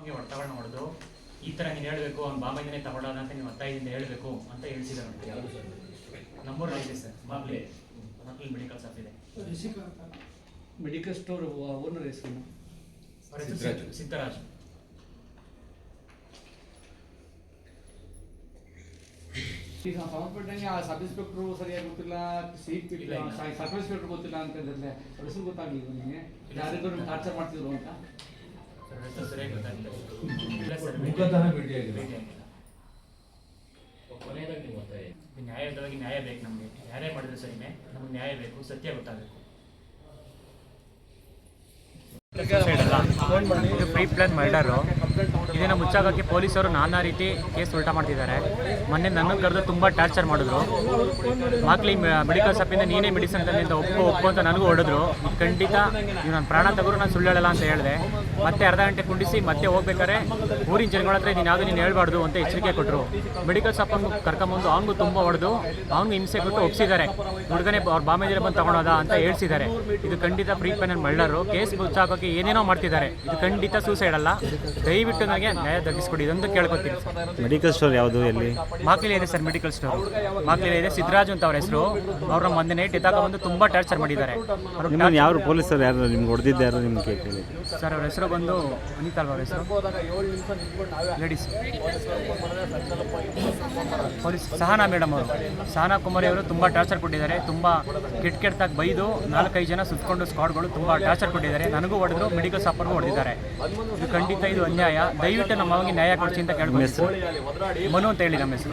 ಅವ್ನಿಗೆ ಒತ್ತಡಗಳನ್ನ ಹೊಡೆದು ಈ ತರ ನೀನು ಹೇಳಬೇಕು ಅವ್ನು ಬಾಂಬೆಯಿಂದನೇ ತಗೊಳ್ಳೋದ ಅಂತ ನೀವು ಒತ್ತಾಯದಿಂದ ಹೇಳಬೇಕು ಅಂತ ಯಾವುದು ಸರ್ ನಮ್ಮೂರಲ್ಲಿ ಇದೆ ಸರ್ ಬಾಂಬೆ ಮಕ್ಕಳು ಮೆಡಿಕಲ್ ಶಾಪ್ ಇದೆ ಮೆಡಿಕಲ್ ಸ್ಟೋರ್ ಓನರ್ ಹೆಸರು ಸಿದ್ದರಾಜು. ಈಗ ಸಂಬಂಧಪಟ್ಟಂಗೆ ಆ ಸಬ್ ಇನ್ಸ್ಪೆಕ್ಟರ್ ಸರಿಯಾಗಿ ಗೊತ್ತಿಲ್ಲ ಸೀಟ್ ಇಲ್ಲ, ಇಲ್ಲ. ಸಬ್ ಇನ್ಸ್ಪೆಕ್ಟರ್ ಗೊತ್ತಿಲ್ಲ ಅಂತ ಹೇಳಿದ್ರೆ ಅವ್ರ ಹೆಸರು ಗೊತ್ತಾಗ್ಲಿಲ್ಲ ನಿಮಗೆ ಯಾರಿಗೂ ಟಾರ್ಚರ್ ಮಾಡ್ತಿದ್ರು ಅಂತ ಮುಖತಃ. ಭೇಟಿಯಾಗಿಲ್ಲ. ಕೊನೆಯದಾಗಿ ನೀವು ಓದ್ತಾ ನ್ಯಾಯಯುತವಾಗಿ ನ್ಯಾಯ ಬೇಕು ನಮಗೆ ಯಾರೇ ಮಾಡಿದ್ರು ಸರಿನೇ ನಮಗೆ ನ್ಯಾಯ ಬೇಕು ಸತ್ಯ ಗೊತ್ತಾಗಬೇಕು ಪ್ರೀ ಪ್ಲಾನ್ ಮರ್ಡರು ಇದನ್ನು ಮುಚ್ಚಾಕಕ್ಕೆ ಪೊಲೀಸರು ನಾನಾ ರೀತಿ ಕೇಸ್ ಉಲ್ಟಾ ಮಾಡ್ತಿದ್ದಾರೆ. ಮೊನ್ನೆ ನನ್ನ ಕರೆದು ತುಂಬ ಟಾರ್ಚರ್ ಮಾಡಿದ್ರು. ಮಕ್ಳಿ ಮೆಡಿಕಲ್ ಶಾಪಿಂದ ನೀನೇ ಮೆಡಿಸಿನ್ ತಂದಿಂದ ಒಪ್ಪು ಒಪ್ಪು ಅಂತ ನನಗೂ ಹೊಡೆದ್ರು. ಖಂಡಿತ ನೀವು ನನ್ನ ಪ್ರಾಣ ತಗೋರು ನಾನು ಸುಳ್ಳು ಹೇಳಲ್ಲ ಅಂತ ಹೇಳಿದೆ. ಮತ್ತೆ ಅರ್ಧ ಗಂಟೆ ಕುಂಡಿಸಿ ಮತ್ತೆ ಹೋಗ್ಬೇಕಾದ್ರೆ ಊರಿನ ಜನಗಳ ಹತ್ರ ನೀನು ಯಾವುದು ನೀನು ಹೇಳ್ಬಾರ್ದು ಅಂತ ಎಚ್ಚರಿಕೆ ಕೊಟ್ಟರು ಮೆಡಿಕಲ್ ಶಾಪನ್ನು ಕರ್ಕೊಂಬಂದು ಅವನಿಗೂ ತುಂಬ ಹೊಡೆದು ಅವ್ನಿಗೆ ಹಿಂಸೆ ಕೊಟ್ಟು ಒಪ್ಸಿದ್ದಾರೆ. ಹುಡುಗನೇ ಅವ್ರ ಬಾಮೇಜಿರ ಬಂದು ತಗೊಳೋದ ಅಂತ ಹೇಳ್ಸಿದ್ದಾರೆ. ಇದು ಖಂಡಿತ ಪ್ರೀ ಮಳ್ಳರು ಕೇಸ್ ಮುಚ್ಚಾಕೋಕೆ ಏನೇನೋ ಮಾಡ್ತಿದ್ದಾರೆ. ಇದು ಖಂಡಿತ ಸೂಸೈಡ್ ಅಲ್ಲ. ದಯವಿಟ್ಟು ನನಗೆ ನ್ಯಾಯ ದೊರಕಿಸ್ಕೊಡಿ ಇದೊಂದು ಕೇಳ್ಕೊತೀನಿ ಮೆಡಿಕಲ್ ಸ್ಟೋರ್ ಯಾವುದು ಎಲ್ಲಿ? ಮಾಕ್ಲಿಲೆ ಇದೆ ಸರ್ ಮೆಡಿಕಲ್ ಸ್ಟೋರ್ ಮಾಕ್ಲಿಲೆ ಇದೆ ಸಿದ್ದರಾಜು ಅಂತ ಅವ್ರ ಹೆಸರು. ಅವ್ರ ಮೊನ್ನೆ ನೈಟ್ ಬಂದು ತುಂಬ ಟಾರ್ಚರ್ ಮಾಡಿದ್ದಾರೆ. ಅವ್ರು ನಿಮ್ಮನ್ನು ಯಾರು ಪೊಲೀಸರು ಯಾರು ನಿಮ್ಗೆ ಹೊಡೆದಿದ್ದು ಯಾರು ನಿಮ್ಗೆ ಕೇಳಿ ಸರ್ ಅವ್ರ ಹೆಸರು ಬಂದು ಅನಿತಾ ಅಲ್ವಾ ಅವ್ರ ಹೆಸರು. ಲೇಡೀಸ್ ಪೊಲೀಸ್ ಸಹನಾ ಮೇಡಮ್ ಅವರು. ಸಹನಾ ಕುಮಾರಿ ಅವರು ತುಂಬ ಟಾರ್ಚರ್ ಕೊಟ್ಟಿದ್ದಾರೆ. ತುಂಬ ಕೆಟ್ಟ ಕೆಟ್ಟದಾಗಿ ಬೈದು ನಾಲ್ಕೈದು ಜನ ಸುತ್ಕೊಂಡು ಸ್ಕಾಡ್ಗಳು ತುಂಬ ಟಾರ್ಚರ್ ಕೊಟ್ಟಿದ್ದಾರೆ. ನನಗೂ ಹೊಡೆದ್ರು ಮೆಡಿಕಲ್ ಶಾಪರ್ಗೂ ಹೊಡೆದಿದ್ದಾರೆ. ಇದು ಖಂಡಿತ ಇದು ಅನ್ಯಾಯ. ದಯವಿಟ್ಟು ನಮ್ಮ ನ್ಯಾಯ ಕೊಡಿಸಿ ಅಂತ ಕೇಳ್ಬೋದು ಮನು ಅಂತ ಹೇಳಿ ನಮ್ಮ ಹೆಸರು.